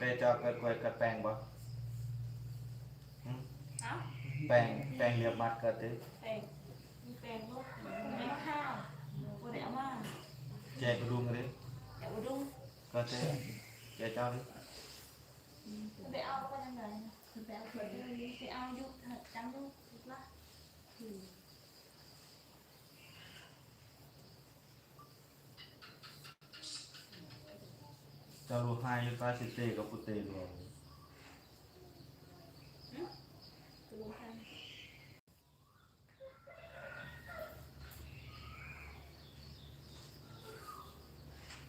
เรเจ้าเกิดกล้วยเกิดแปลงบ่หึเอ้าแปลงแปลงเรียบมัดเกิดติแปลงมีแปลงลูกแปลงข้าวบ่ได้เอามาแจกกระดุมเลยเดี๋ยวดูเกิดติแจกเจ้าดิไปเอาไปทางไหนคือไปเอาไปไปเอายุกเถอะจังลูกลูกละ เจ้าลูกให้ปาสิเตกับปุเตรวมดูกัน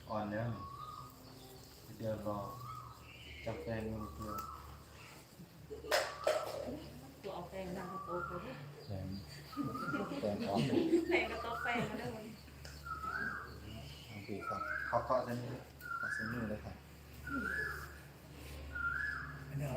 อ่อนแล้วนี่เดี๋ยวรอจับแปลงมือเพื่อตัวเอาแปลงดังกระโตกเลยแรงแรงออกแปลงกระโตกแปลงมาด้หมดโอเคครับเขาเคาะเส้น นี้อเส้นมือเลยครับอันนี้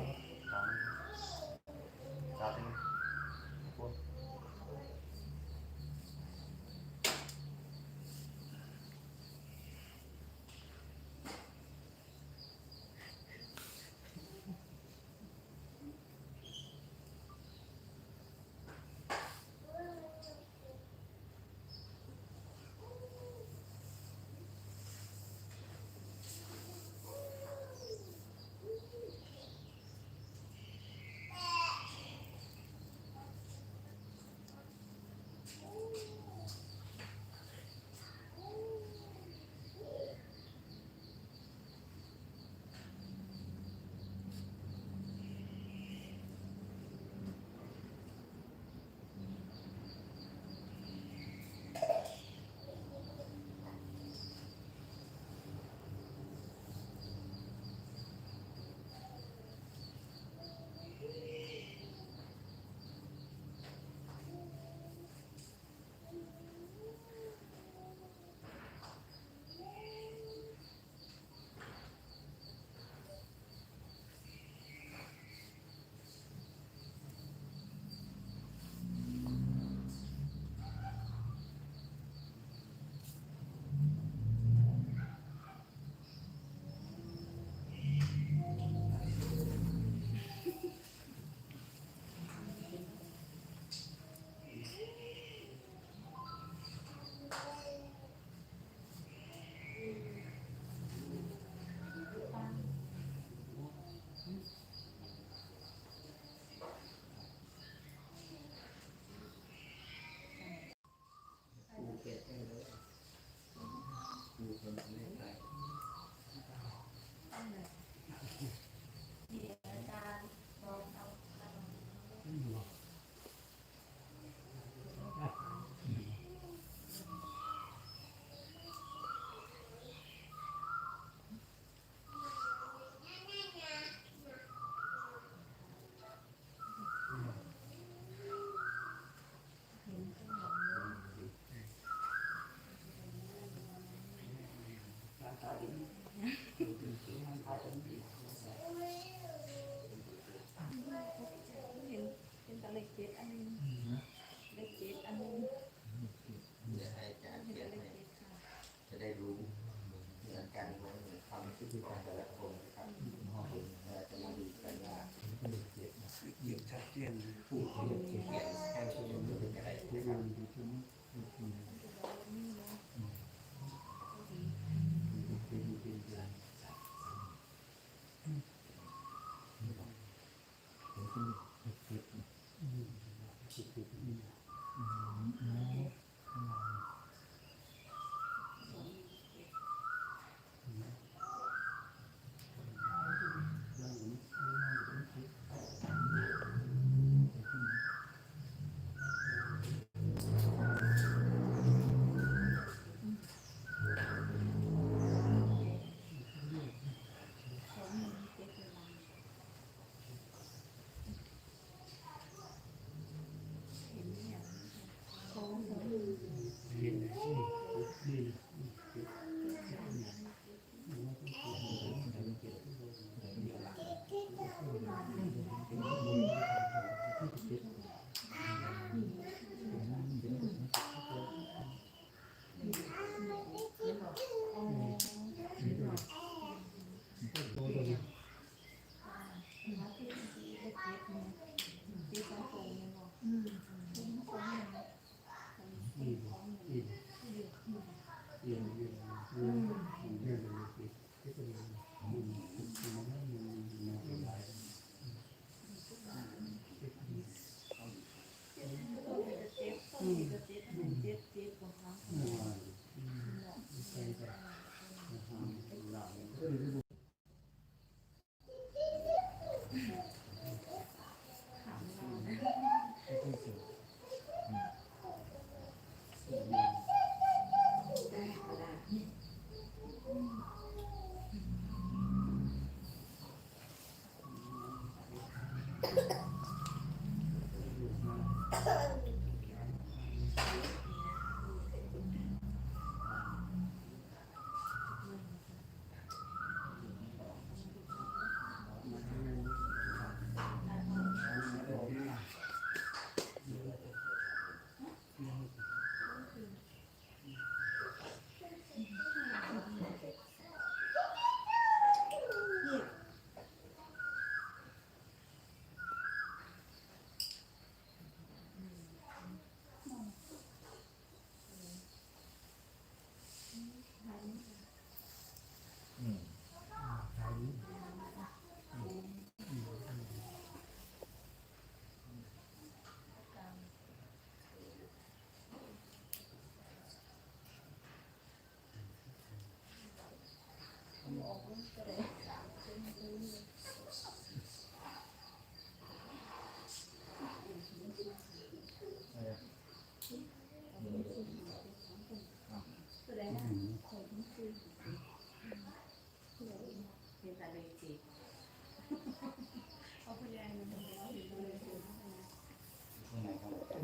เ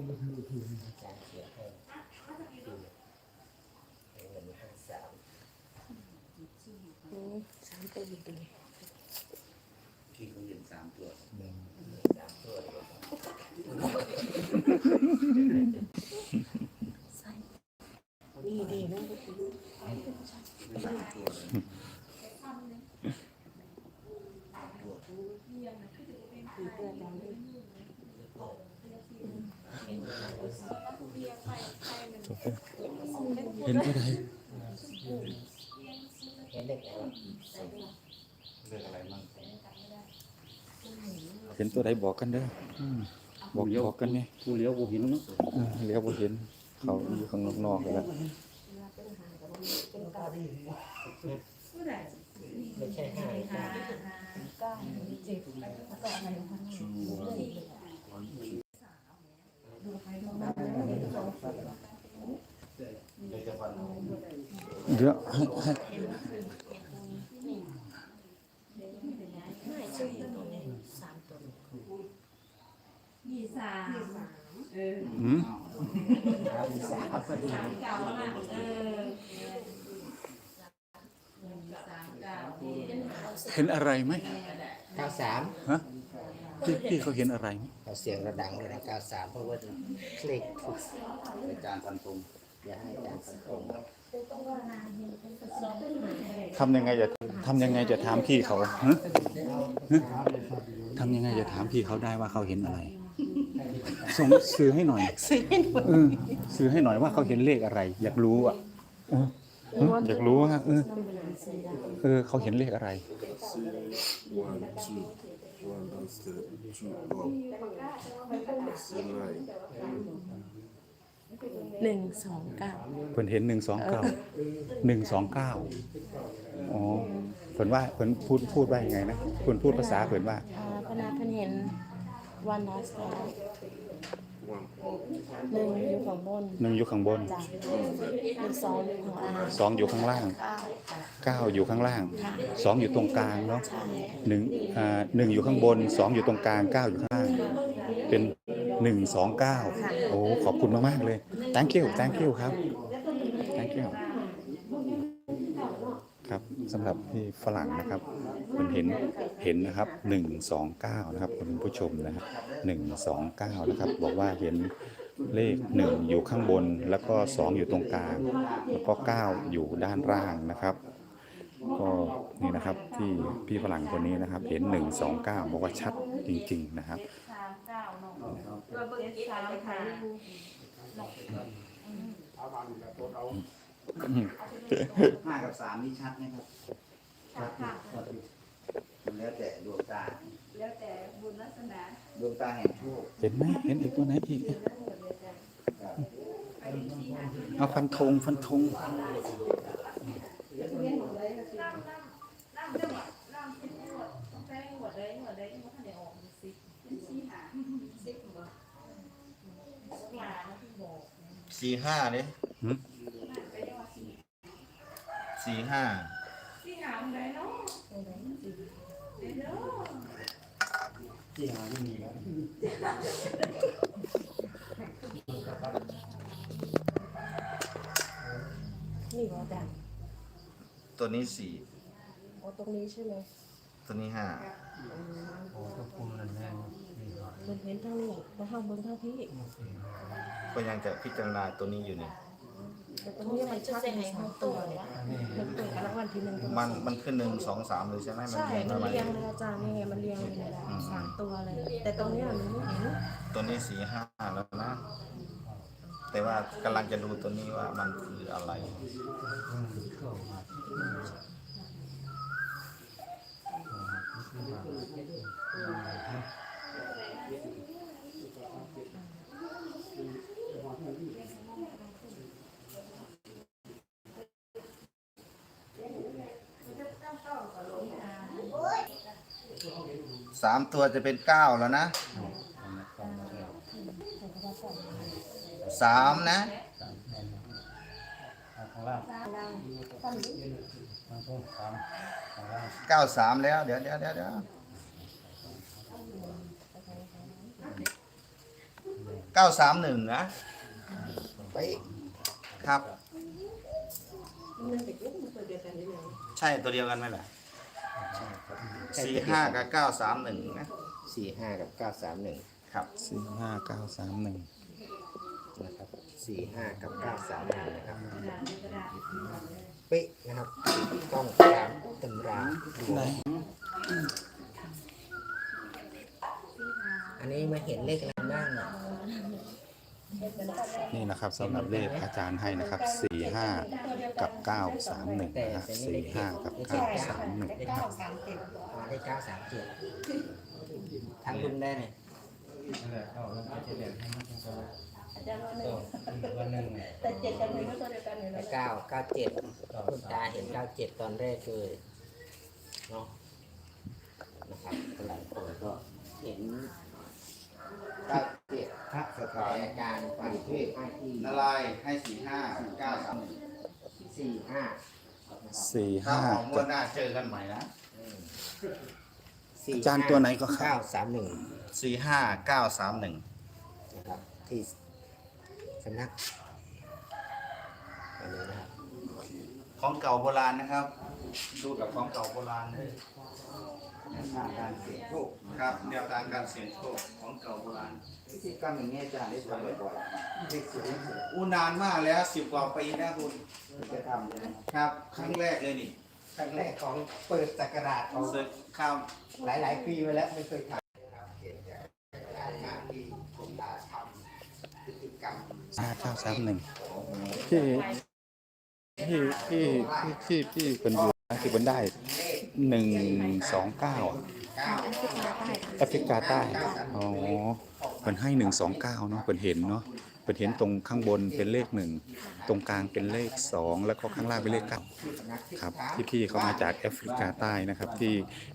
ครับอาจารย์เขียนให้เงินห้าสามสามตัวอยู่ตรงนี้ที่เขาเห็นสามตัวหนึ่งสามตัวเลยครับนี่ดีนะ สามตัวเลย คือเพื่อนเราด้วย เห็นอะไรเห็นเลขอะไรเรื่องอะไรมั่งเห็นตัวใดบอกกันเด้ออืมบอกบอกกันเนี่ยผู้เลี้ยวผู้เห็นเนาะเออเลี้ยวบ่เห็น เขาอยู่ข้างนอกๆแล้วไม่ใช่ห้าเก้าเจ็ดแล้วก็อะไรนะคะเดี๋ยวจะฟันเอา เดี๋ยวให้ให้ไม่ใช่ตัวนี้สามตัวยี่สามเออหืมสามพอดีสามเก่าน่ะเออสามเก่าเห็นอะไรไหมเก้าสามฮะพี่พี่เขาเห็นอะไรไหมเราเสียงระดังเลยนะเก้าสามเพราะว่าคลิกอาจารย์ฟันตรง อย่าให้อาจารย์สังคมทำยังไงจะทำยังไงจะถามพี่เขาฮะฮะทำยังไงจะถามพี่เขาได้ว่าเขาเห็นอะไร ส่งซื้อให้หน่อยซื้อให้หมดเออซื้อให้หน่อยว่าเขาเห็นเลขอะไร อยากรู้อะเออเอออยากรู้ว่าเออเออเขาเห็นเลขอะไร One, two, one downstairs, two up. Right. หนึ่งสองเก้าเพิ่นเห็นหนึ่งสองเก้าหนึ่งสองเก้าอ๋อเพิ่นว่าเพิ่นพูดพูดว่ายังไงนะเพิ่นพูดภาษาเพิ่นว่าอ่าพนาเพิ่นเห็นวันนัส One. หนึ่งอยู่ข้างบนหนึ่งอยู่ข้างบนจ้ะหนึ่งสองอยู่ข้างล่างสองอยู่ข้างล่างเก้าเก้าอยู่ข้างล่างสองอยู่ตรงกลางเนาะใช่หนึ่งอ่าหนึ่งอยู่ข้างบนสองอยู่ตรงกลางเก้าอยู่ข้างล่างเป็น หนึ่งสองเก้าโอ้ขอบคุณมาก ๆ เลย thank you thank you ครับ thank you ครับสำหรับพี่ฝรั่งนะครับ มันเห็นเห็นนะครับหนึ่งสองเก้านะครับคุณผู้ชมนะครับหนึ่งสองเก้านะครับ บอกว่าเห็นเลขหนึ่งอยู่ข้างบนแล้วก็สองอยู่ตรงกลาง แล้วก็เก้าอยู่ด้านล่างนะครับก็นี่นะครับที่พี่ฝรั่งคนนี้นะครับ เห็นหนึ่งสองเก้าบอกว่าชัดจริง ๆ นะครับ สามเก้าเนาะ ตัวเบิกสามค่ะห้ากับสามนี่ชัดไหมครับชัดค่ะมันแล้วแต่ดวงตา แล้วแต่บุญลักษณะดวงตาแห่งโชคเห็นไหมเห็นอีกตัวไหนอีกเอาฟันธงฟันธง สี่ห้าเนี่ยสี่ห้าที่หาไม่มีแล้วนเหาจตัวนี้สี่โอตรงนี้ใช่ไหมตัวนี้ห้าโอ้ตัวคุมนั่นแน่นี่เห็นทั้งนี้มห้าบิ้ทั้งพี่ ก็ยังจะพิจารณาตัวนี้อยู่นี่ แต่ตรงนี้มันชัดในทั้งตัวเลยมันเปิดรางวัลที่หนึ่งมันมันขึ้นหนึ่งสองสามเลยใช่ไหมมันใช่ เรียงมัมานใหม่เรียงเลยอาจารย์นี่ไงมันเรียงเลยนะสามตัวเลย แต่ตรงนี้มันไม่เห็นตัวนี้สี่ห้าแล้วนะ แต่ว่ากำลังจะดูตัวนี้ว่ามันคืออะไรอืมเข้ามา สามตัวจะเป็นเก้าแล้วนะสามนะเก้าสามแล้วเดี๋ยวเดี๋ยวเดี๋ยวเดี๋ยวเก้าสามหนึ่งนะไปครับ ใช่ตัวเดียวกันไหมล่ะ สี่ห้ากับเก้าสามหนึ่งนะสี่ห้ากับเก้าสามหนึ่งครับ สี่ห้าเก้าสามหนึ่งนะครับสี่ห้ากับเก้าสามหนึ่งนะครับเป๊ะนะครับต้องตามตำราดูอันนี้มาเห็นเลขอะไรบ้างอะ นี่นะครับสำหรับเลขอาจารย์ให้นะครับสี่ห้ากับเก้าสามหนึ่งนะครับสี่ห้ากับเก้าสามหนึ่งเลขเก้าสามเจ็ดมาได้เก้าสามเจ็ดทางลุงได้เนี่ยนั่นแหละเข้าแล้วจะเรียนให้มันเป็นตัวอาจารย์ว่าหนึ่ตังวันหนึ่งแต่เจ็ดกับหนึ่งก็ตัวเดียวกันอยู่แล้วเก้าเก้าเจ็ดคุณตาเห็นเก้าเจ็ดตอนแรกเลยเนาะนะครับหลายคนก็เห็นะสแต่ถานอาจารย์ไปที่ให้ที่นารายณ์ให้สี่ห้าเก้าสามหนึ่งสี่ห้าสี่ถ้าห้า ของงวดหน้าเจอกันใหม่นะสี่อาจารย์ตัวไหนก็เข้าเก้าสามหนึ่งสี่ห้าเก้าสามหนึ่งนะครับที่สำนักอันนี้นะครับของเก่าโบราณนะครับ ดูกับของเก่าโบราณเลยแนว ทางการเสี่ยงโชคครับแนวทางการเสี่ยงโชคของเก่าโบราณวิธีการอย่างนี้อาจารย์ได้ทำบ่อยๆเลขสูงอู้นานมากแล้วสิบกว่าปีนะคุณๆจะทำใช่ไหมครับ ครั้งแรกเลยนี่ครั้งแรกของเปิดสักราชของเสิร์ชข้าวหลายหลายๆปีมาแล้วไม่เคยทำครับเกี่ยวกับการงานที่ผมตาทำพฤติกรรมห้าเก้าสามหนึ่งพี่พี่พี่พี่พี่พี่เป็นอยู่นะคือเป็นได้ หนึ่งสองเก้าเก้าแอฟริกาใต้อ๋อเป็นให้หนึ่งสองเก้าเนาะเป็นเห็นเนาะเป็นเห็นตรงข้างบนเป็นเลขหนึ่งตรงกลางเป็นเลขสองแล้วก็ข้างล่างเป็นเลขเก้าครับที่พี่เขามาจากแอฟริกาใต้นะครับ ที่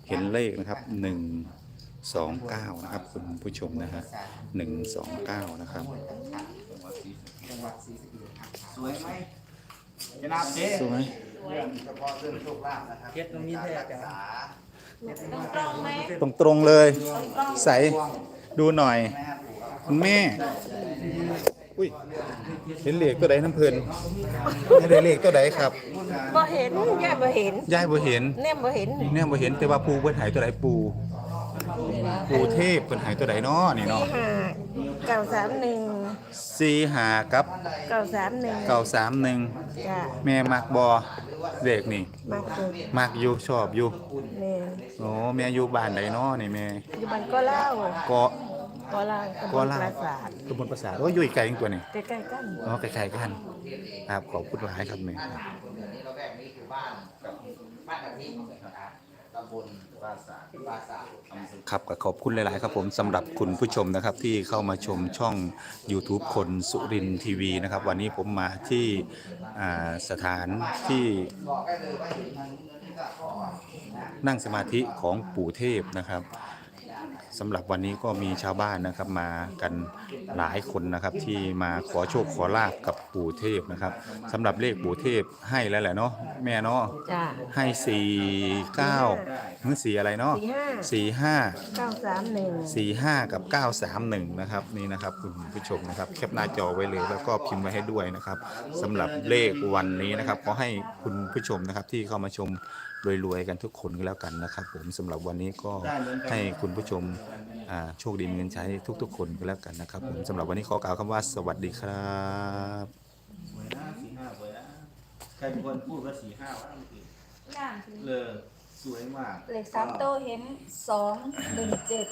เห็นเลขนะครับหนึ่งสองเก้านะครับคุณผู้ชมนะฮะหนึ่งสองเก้านะครับจังหวัดศรีสะเกษครับสวยไหมจะนับเจ๊ส วยเรื่องเฉพาะเรื่องโชคลาภนะครับเฮ็ดตรงนี้แท้จ้ะต้องตรงไหมตรงตรงๆเลย ใสดูหน่อย คุณแม่ อุ้ยเห็นเลขตัวใดน้ำเพลินไม่ได้เลขตัวใดครับบ่เห็นแย่บ่เห็นยายบ่เห็น แนมบ่เห็นเนี่ยบ่เห็นแต่ว่าปูเพิ่นหายตัวใดปู ปูเทพเพิ่นหายตัวใดเนาะนี่สี่เนาะห้าเก้าสามหนึ่งสี่หากับเก้าสามหนึ่งเก้าสามหนึ่งจ้ะแม่มักบอ เด็กนี่มากสุดมักอยู่ชอบอยู่แม่โอ้แม่อยู่บ้านใดเนาะนี่แม่อยู่บ้านก็เล่าเกาะ ก็เล่าตำบก็ลล่า ปราสาทตำบลประสาทโอ้ยอยู่อีกไกลจังตัวนี่ใกล้ๆกันอ๋อไกลๆกันครับขอบคุณหลายครับแม่ครับอันนี้เราแรกนี่คือบ้านกับบ้านแบบนี้นะครับ ตำบลปราสาทปราสาทอำเภอ ครับก็ขอบคุณหลาย ๆ ครับผมสำหรับคุณผู้ชมนะครับที่เข้ามาชมช่อง YouTube คนสุรินทีวีนะครับ วันนี้ผมมาที่อ่าสถานที่บอกได้เลยว่าเห็นทางนู้นนี่ก็ขอนะนั่งสมาธิของปู่เทพนะครับ สำหรับวันนี้ก็มีชาวบ้านนะครับมากันหลายคนนะครับที่มาขอโชคขอลาบกับปู่เทพนะครับสำหรับเลขปู่เทพให้แล้วแหละเนาะแม่เนาะจ้าให้สี่เก้าหรือสี่อะไรเนาะสี่ห้าสี่ห้า เก้าสามหนึ่งสี่ห้ากับเก้าสามหนึ่งนะครับนี่นะครับคุณผู้ชมนะครับแคปหน้าจอไว้เลยแล้วก็พิมพ์ไว้ให้ด้วยนะครับสำหรับเลขวันนี้นะครับขอให้คุณผู้ชมนะครับที่เข้ามาชม รวยๆกันทุกคนก็แล้วกันนะครับ ผมสำหรับวันนี้ก็ให้คุณผู้ชมอ่าโชคดีมีเงินใช้ทุก ๆ คนก็แล้วกันนะครับ ผมสำหรับวันนี้ขอกล่าวคำว่าสวัสดีครับสวยนะสี่ห้าสวยนะใครเป็นคนพูดว่าสี่ห้าวะเมื่อกี้ย่างคือเลยสวยมากเลขสามโตวเห็นสองหนึ่งเจ็ด